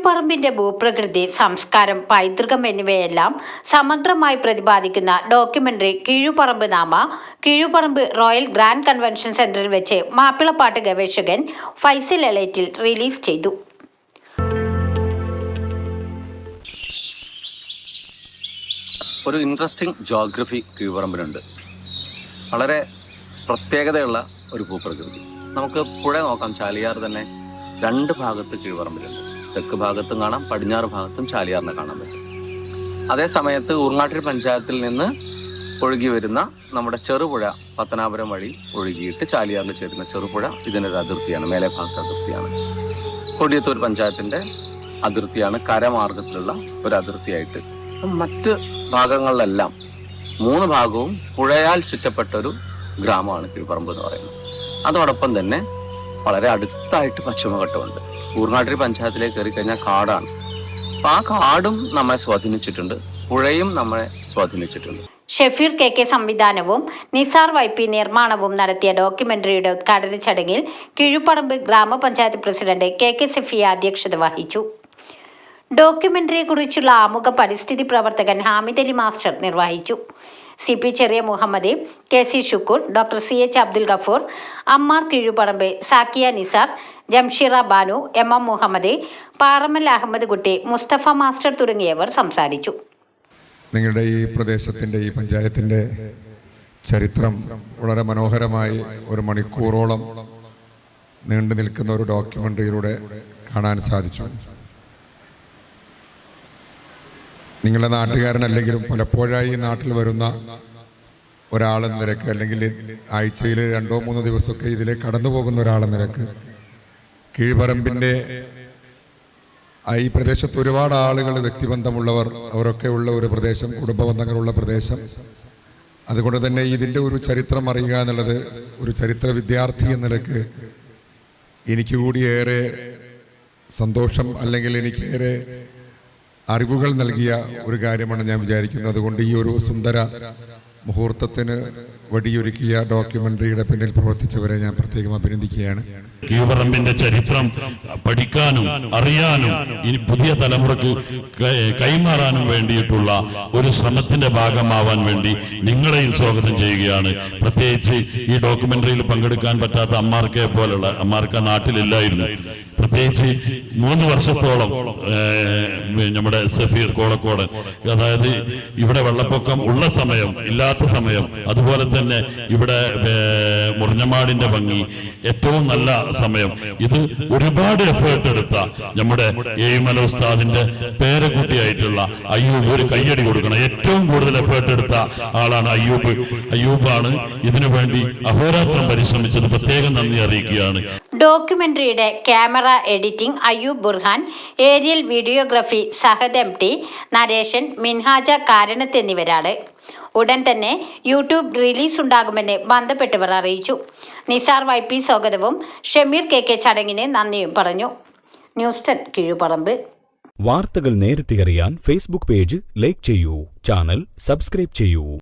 കീഴുപറമ്പിന്റെ ഭൂപ്രകൃതി സംസ്കാരം പൈതൃകം എന്നിവയെല്ലാം സമഗ്രമായി പ്രതിപാദിക്കുന്ന ഡോക്യുമെന്ററി കീഴുപറമ്പ് നാമ കീഴുപറമ്പ് റോയൽ ഗ്രാൻഡ് കൺവെൻഷൻ സെന്ററിൽ വെച്ച് മാപ്പിളപ്പാട്ട് ഗവേഷകൻ ഫൈസൽ എളേറ്റിൽ റിലീസ് ചെയ്തു. ഒരു ഇൻട്രസ്റ്റിംഗ് ജോഗ്രഫി കീഴ്പറമ്പിനുണ്ട്. വളരെ പ്രത്യേകതയുള്ള ഒരു ഭൂപ്രകൃതി. നമുക്ക് പുഴ നോക്കാം ചാലിയാർ തന്നെ രണ്ട് ഭാഗത്ത് കീഴ്പറമ്പിലുണ്ട്. തെക്ക് ഭാഗത്തും കാണാം പടിഞ്ഞാറ് ഭാഗത്തും ചാലിയാറിനെ കാണാൻ പറ്റും. അതേ സമയത്ത് ഊർങ്ങാട്ടിരി പഞ്ചായത്തിൽ നിന്ന് ഒഴുകി വരുന്ന നമ്മുടെ ചെറുപുഴ പത്തനാപുരം വഴി ഒഴുകിയിട്ട് ചാലിയാറിന് ചേരുന്ന ചെറുപുഴ ഇതിനൊരു അതിർത്തിയാണ് മേലെ ഭാഗത്ത് അതിർത്തിയാണ്. കൊടിയത്തൂർ പഞ്ചായത്തിന്റെ അതിർത്തിയാണ് കരമാർഗത്തിലുള്ള ഒരു അതിർത്തിയായിട്ട്. മറ്റ് ഭാഗങ്ങളിലെല്ലാം മൂന്ന് ഭാഗവും പുഴയാൽ ചുറ്റപ്പെട്ട ഒരു ഗ്രാമമാണ് കീഴ്പറമ്പ് എന്ന് പറയുന്നത്. അതോടൊപ്പം തന്നെ വളരെ അടുത്തായിട്ട് പശ്ചിമഘട്ടമുണ്ട്. ഊർങ്ങാട്ടിരി പഞ്ചായത്തിലേക്ക് കയറി കഴിഞ്ഞാൽ കാടാണ്. അപ്പൊ ആ കാടും നമ്മളെ സ്വാധീനിച്ചിട്ടുണ്ട്. പുഴയും നമ്മളെ സ്വാധീനിച്ചിട്ടുണ്ട്. ഷെഫീർ കെ കെ സംവിധാനവും നിസാർ വൈ പി നിർമ്മാണവും നടത്തിയ ഡോക്യുമെന്ററിയുടെ ഉദ്ഘാടന ചടങ്ങിൽ കീഴുപറമ്പ് ഗ്രാമപഞ്ചായത്ത് പ്രസിഡന്റ് കെ കെ സഫിയ അധ്യക്ഷത വഹിച്ചു. ഡോക്യുമെന്ററിയെക്കുറിച്ചുള്ള ആമുഖ പരിസ്ഥിതി പ്രവർത്തകൻ ഹാമിദ് അലി മാസ്റ്റർ നിർവഹിച്ചു. C P Cheriya Muhammad K C Shukoor doctor C H Abdul Gafoor Ammar Kizhuparamba Sakkiya Nisar Jamsheera Banu M M Muhammad Paramal Ahammad Kutty Musthafa master തുടങ്ങിയവർ സംസാരിച്ചു. നിങ്ങളുടെ ഈ പ്രദേശത്തിന്റെ ഈ പഞ്ചായത്തിന്റെ ചരിത്രം വളരെ മനോഹരമായി ഒരു മണിക്കൂറോളം നീണ്ടു നിൽക്കുന്ന ഒരു ഡോക്യുമെന്ററിയിലൂടെ കാണാൻ സാധിച്ചു. നിങ്ങളുടെ നാട്ടുകാരനല്ലെങ്കിലും പലപ്പോഴായി നാട്ടിൽ വരുന്ന ഒരാളെന്ന നിരക്ക് അല്ലെങ്കിൽ ആഴ്ചയിൽ രണ്ടോ മൂന്നോ ദിവസമൊക്കെ ഇതിലെ കടന്നു പോകുന്ന ഒരാളെന്ന നിരക്ക്. കീഴ്പറമ്പിന്റെ ഈ പ്രദേശത്ത് ഒരുപാട് ആളുകൾ വ്യക്തിബന്ധമുള്ളവർ അവരൊക്കെ ഉള്ള ഒരു പ്രദേശം കുടുംബബന്ധങ്ങളുള്ള പ്രദേശം. അതുകൊണ്ട് തന്നെ ഇതിന്റെ ഒരു ചരിത്രം അറിയുക എന്നുള്ളത് ഒരു ചരിത്ര വിദ്യാർത്ഥി എന്ന നിലയ്ക്ക് എനിക്ക് കൂടി ഏറെ സന്തോഷം അല്ലെങ്കിൽ എനിക്ക് ഏറെ അറിവുകൾ നൽകിയ ഒരു കാര്യമാണ് ഞാൻ വിചാരിക്കുന്നത്. അതുകൊണ്ട് ഈ ഒരു സുന്ദര മുഹൂർത്തത്തിന് വടിയൊരുക്കിയ ഡോക്യുമെന്ററിയുടെ പിന്നിൽ പ്രവർത്തിച്ചവരെ ഞാൻ പ്രത്യേകം അഭിനന്ദിക്കുകയാണ്. കീവറമ്പിന്റെ ചരിത്രം പഠിക്കാനും അറിയാനും ഇനി പുതിയ തലമുറയ്ക്ക് കൈമാറാനും വേണ്ടിയിട്ടുള്ള ഒരു ശ്രമത്തിന്റെ ഭാഗമാവാൻ വേണ്ടി നിങ്ങളെയും സ്വാഗതം ചെയ്യുകയാണ്. പ്രത്യേകിച്ച് ഈ ഡോക്യുമെന്ററിയിൽ പങ്കെടുക്കാൻ പറ്റാത്ത അമ്മാർക്കെ പോലുള്ള അമ്മാർക്ക നാട്ടിലില്ലായിരുന്നു. പ്രത്യേകിച്ച് മൂന്ന് വർഷത്തോളം നമ്മുടെ സഫീർ കോളക്കോടൻ അതായത് ഇവിടെ വെള്ളപ്പൊക്കം ഉള്ള സമയം ഇല്ലാത്ത സമയം അതുപോലെ തന്നെ ഇവിടെ മുറിഞ്ഞമാടിന്റെ ഭംഗി ഏറ്റവും നല്ല സമയം. ഇത് ഒരുപാട് എഫേർട്ട് എടുത്ത നമ്മുടെ ഏഴുമല ഉസ്താദിന്റെ പേരക്കുട്ടിയായിട്ടുള്ള അയ്യൂബ് ഒരു കയ്യടി കൊടുക്കണം. ഏറ്റവും കൂടുതൽ എഫേർട്ട് എടുത്ത ആളാണ് അയ്യൂബ്. അയ്യൂബാണ് ഇതിനു വേണ്ടി അഹോരാത്രം പരിശ്രമിച്ചത്. പ്രത്യേകം നന്ദി അറിയിക്കുകയാണ്. ഡോക്യുമെന്ററിയുടെ camera editing Ayyub Burhan aerial videography Sahad M T Nareshan Minhaja Karanath എന്നിവരാണ്. ഉടൻ തന്നെ യൂട്യൂബ് റിലീസ് ഉണ്ടാകുമെന്ന് ബന്ധപ്പെട്ടവർ അറിയിച്ചു. നിസാർ വൈ പി സ്വാഗതവും ഷമീർ കെ കെ ചടങ്ങിന് നന്ദിയും പറഞ്ഞു. News ten Kizhuparamba. വാർത്തകൾ നേരത്തെ അറിയാൻ ഫേസ്ബുക്ക് പേജ് ലൈക്ക് ചെയ്യൂ. ചാനൽ സബ്സ്ക്രൈബ് ചെയ്യൂ.